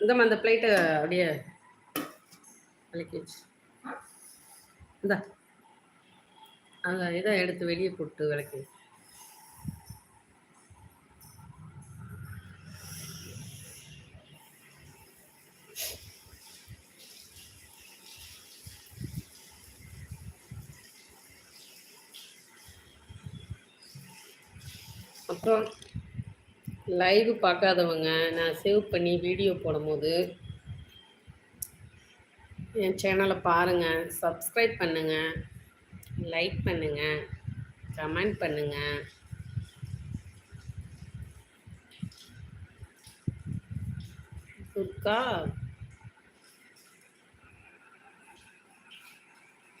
இந்த அந்த பிளேட்டை அப்படியே விளக்கிச்சு இந்த. அந்த இதை எடுத்து வெளியே போட்டு விளக்கி அப்புறம் லைவ் பார்க்காதவங்க நான் சேவ் பண்ணி வீடியோ போடும்போது என் சேனலை பாருங்கள் சப்ஸ்கிரைப் பண்ணுங்கள் லைக் பண்ணுங்கள் கமெண்ட் பண்ணுங்கள் துர்கா?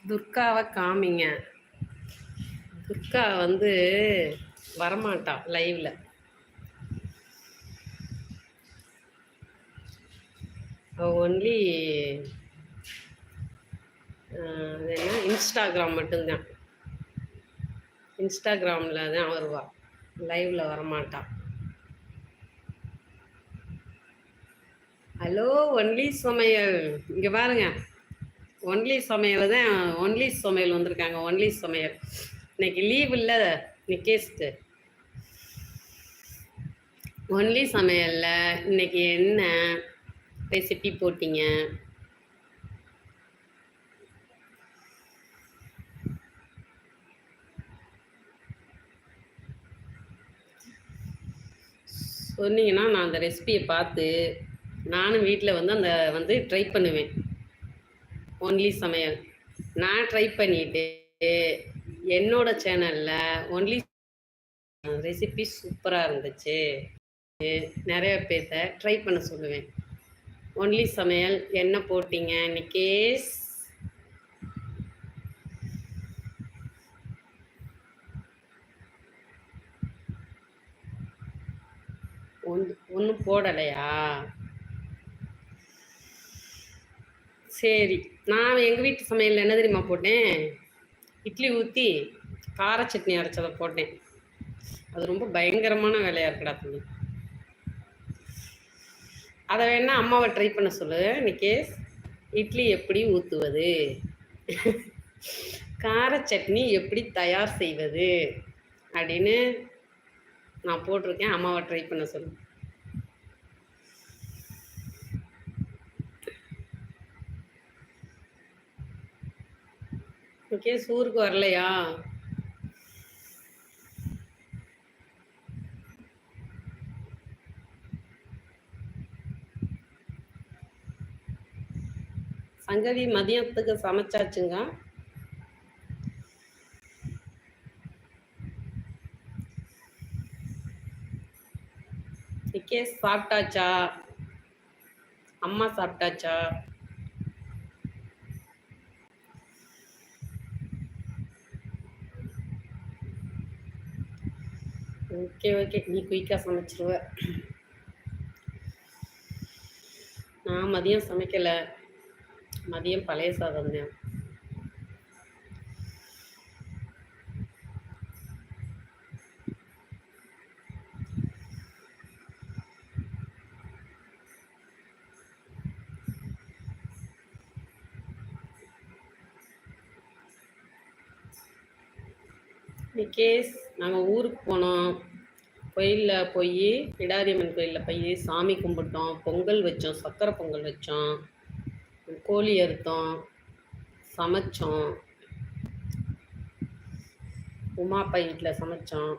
துர்காவை காமிங்க. துர்கா வந்து வரமாட்டா லைவ்ல ஒன்லி என்ன? இன்ஸ்டாகிராம் மட்டும்தான். இன்ஸ்டாகிராமில் தான் வருவா. லைவில் வரமாட்டான். ஹலோ ஒன்லி சமையல். இங்கே பாருங்க. ஒன்லி சமையல் தான் ஒன்லி சமையல் வந்திருக்காங்க. ஒன்லி சமையல். இன்னைக்கு லீவ் இல்லை நிக்கேஸ்ட்டு ஒன்லி சமையலில் இன்னைக்கு என்ன ரெசிபி போட்டீங்க? சொன்னீங்கன்னா நான் அந்த ரெசிபியை பார்த்து நானும் வீட்டில் வந்து அந்த வந்து ட்ரை பண்ணுவேன். ஒன்லி சமையல். நான் ட்ரை பண்ணிட்டு என்னோட சேனலில் ஒன்லி ரெசிபி சூப்பராக இருந்துச்சு. நிறைய பேர்த்த ட்ரை பண்ண சொல்லுவேன். ஒன்லி சமையல் என்ன போட்டீங்க நிக்கேஸ் ஒன்று ஒன்றும் போடலையா? சரி நான் எங்கள் வீட்டு சமையலில் என்ன தெரியுமா போட்டேன்? இட்லி ஊற்றி கார சட்னி அரைச்சதை போட்டேன். அது ரொம்ப பயங்கரமான வேலையாக இருக்குடா தம்பி. அதை வேணா அம்மாவை ட்ரை பண்ண சொல்லு. நிகேஷ் இட்லி எப்படி ஊற்றுவது கார சட்னி எப்படி தயார் செய்வது? அப்படின்னு நான் போட்டிருக்கேன். அம்மாவை ட்ரை பண்ண சொல்லு. ஓகே ஊருக்கு வரலையா? சங்கவி மதியத்துக்கு சமைச்சாச்சுங்க. விகேஷ் சாப்பிட்டாச்சா? அம்மா சாப்பிட்டாச்சா? Okay okay. நீ குயிக்காக சமைச்சிருவ. நான் மதியம் சமைக்கலை. மதியம் பழைய சாதம் தான். நாங்கள் ஊருக்கு போனோம். கோயிலில் போய் பிடாரியம்மன் கோயிலில் போய் சாமி கும்பிட்டோம். பொங்கல் வச்சோம் சக்கரை பொங்கல் வச்சோம். கோழி அறுத்தோம் சமைச்சோம். உமாப்பா வீட்டில் சமைச்சோம்.